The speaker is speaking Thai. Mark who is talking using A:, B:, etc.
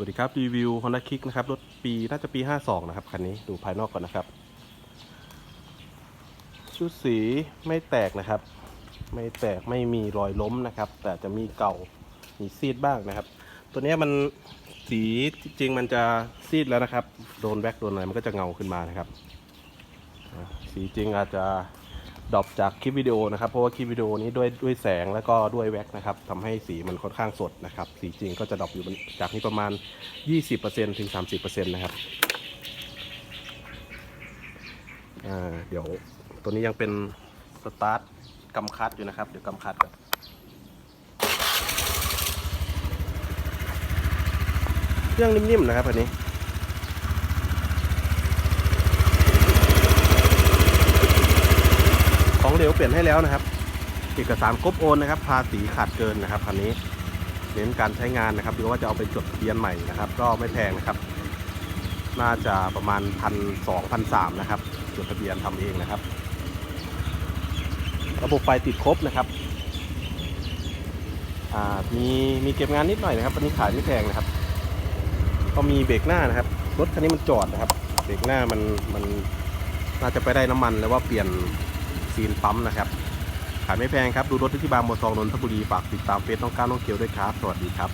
A: สวัสดีครับรีวิว Honda Kick นะครับ รถปีน่าจะปี 52 นะครับ คันนี้ดูภายนอกก่อนนะครับ ชุดสีไม่แตกนะครับ ไม่แตกไม่มีรอยล้มนะครับ แต่จะมีเก่ามีซีดบ้างนะครับ ตัวนี้มันสีจริงมันจะซีดแล้วนะครับ โดนแว็กโดนอะไรมันก็จะเงาขึ้นมานะครับ สีจริงอาจจะ ดรอปจากคลิปวิดีโอนะครับเพราะว่าคลิปวิดีโอนี้ด้วยด้วยแสงแล้วก็ด้วยแว็กนะครับทำให้สีมันค่อนข้างสดนะครับ สีจริงก็จะดรอปอยู่จากนี้ประมาณ 20%ถึง 30%นะครับเดี๋ยวตัวนี้ยังเป็นสตาร์ทกำคัดอยู่นะครับ เดี๋ยวกำคัดก่อนเครื่องนิ่มๆนะครับอันนี้ ของ เหลวเปลี่ยนให้แล้วนะครับ เอกสารครบโอนนะครับ ภาษีขาดเกินนะครับคันนี้ เน้นการใช้งานนะครับหรือว่าจะเอาไปจดทะเบียนใหม่นะครับ ก็ไม่แพงนะครับ น่าจะประมาณพันสองพันสามนะครับ จดทะเบียนทำเองนะครับ ระบบไฟติดครบนะครับมีมีเก็บงานนิดหน่อยนะครับอันนี้ขายไม่แพงนะครับ ก็มีเบรกหน้านะครับ รถคันนี้มันจอดนะครับ เบรกหน้ามันมันน่าจะไปได้น้ำมันแล้วว่าเปลี่ยน ซีนปั๊มนะครับขายไม่แพงครับ ดูรถที่บางบัวทองนนทบุรีฝากติดตามเฟซน้องก้าวน้องเกียวด้วยครับ สวัสดีครับ